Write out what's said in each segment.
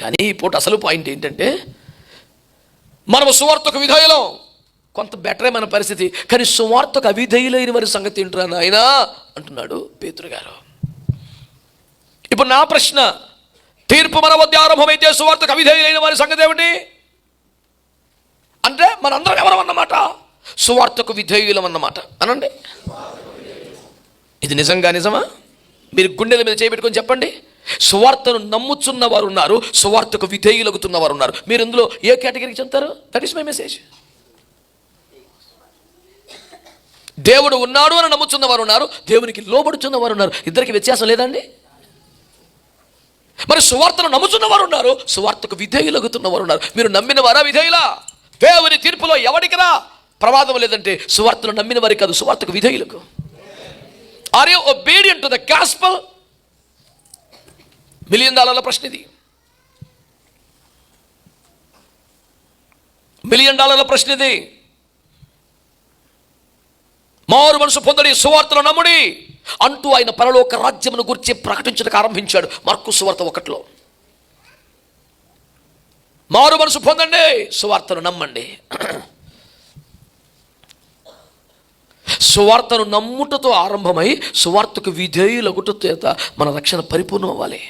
కానీ ఈ పూట అసలు పాయింట్ ఏంటంటే మనము సువార్తకు విధేయులం. కొంత బెటరే మన పరిస్థితి. కానీ సువార్తకు అవిధేయులైన వారి సంగతి ఏంట్రా నాయనా? అంటున్నాడు పేతురు గారు. ఇప్పుడు నా ప్రశ్న తీర్పు మన వద్ద ఆరంభమైతే సువార్తకు అవిధేయులైన వారి సంగతి ఏమిటి? అంటే మనందరం ఎవరం అన్నమాట సువార్తకు విధేయులం అన్నమాట అనండి. ఇది నిజంగా నిజమా? మీరు గుండెల మీద చేయబెట్టుకొని చెప్పండి. సువార్తను నమ్ముచున్న వారు ఉన్నారు సువార్తకు విధేయులగుతున్న వారు ఉన్నారు మీరు ఇందులో ఏ కేటగిరీకి చెప్తారు? దట్ ఈస్ మై మెసేజ్ దేవుడు ఉన్నాడు అని నమ్ముచున్న వారు ఉన్నారు దేవునికి లోబడుచున్న వారు ఉన్నారు. ఇద్దరికి వ్యత్యాసం లేదండి? మరి సువార్తను నమ్ముచున్న వారు ఉన్నారు సువార్తకు విధేయులగుతున్న వారు ఉన్నారు. మీరు నమ్మిన వారా విధేయులా? దేవుని తీర్పులో ఎవరికిరా ప్రమాదం లేదంటే సువార్తను నమ్మిన వారికి కాదు సువార్తకు విధేయులకు. Are you obedient to the gospel million డాలర్ల ప్రశ్న ఇది. మిలియన్ డాలర్ల ప్రశ్న ఇది. మారు మనసు పొందడి సువార్తలు నమ్ముడి. అంటూ ఆయన పరలోక రాజ్యమును గురించి ప్రకటించడానికి ఆరంభించాడు మార్కు సువార్త ఒకటిలో. మారు మనసు పొందండి సువార్తను నమ్మండి. సువార్తను నమ్ముటతో ఆరంభమై సువార్తకు విధేయులగుట చేత మన రక్షణ పరిపూర్ణం అవ్వాలి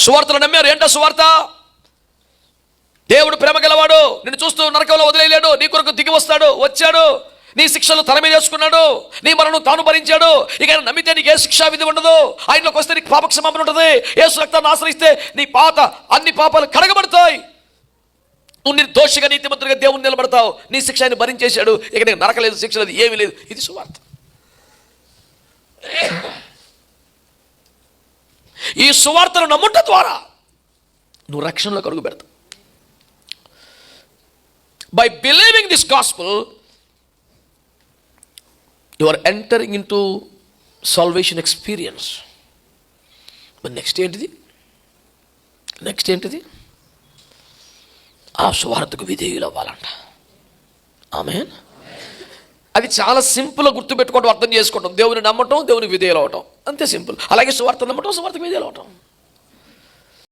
సువార్తలు నమ్మారు. ఏంటో సువార్త? దేవుడు ప్రేమ గలవాడు. నిన్ను చూస్తూ నరకంలో వదిలేయలేడు. నీ కొరకు దిగి వస్తాడు. వచ్చాడు. నీ శిక్షలు తన మీద వేసుకున్నాడు. నీ మరణం తాను భరించాడు. ఇక నమ్మితే నీకు ఏ శిక్షా విధి ఉండదు. ఆయనలోకి వస్తే నీకు పాపక్షమాపణ ఉంటుంది. ఏసు రక్తాన్ని ఆశ్రయిస్తే నీ పాత అన్ని పాపాలు కడగబడతాయి. నువ్వు నిర్దోషిగా నీతిమంతుడిగా దేవుని నిలబడతావు. నీ శిక్ష ఆయన భరించేశాడు. ఇక నీకు నరకలేదు శిక్ష లేదు ఏమీ లేదు. ఇది సువార్త. ఈ సువార్తను నమ్ముట ద్వారా నువ్వు రక్షణలో కడుగు పెడతావు. By believing this gospel you are entering into salvation experience మరి నెక్స్ట్ ఏంటిది? నెక్స్ట్ ఏంటిది? ఆ సువార్తకు విధేయులు అవ్వాలంట. ఆమె అది చాలా సింపుల్గా గుర్తుపెట్టుకోవడం అర్థం చేసుకోవడం దేవుని నమ్మటం దేవుని విధేయులు అవటం అంతే సింపుల్. అలాగే సువార్త నమ్మటం సువార్త విధేయులు అవటం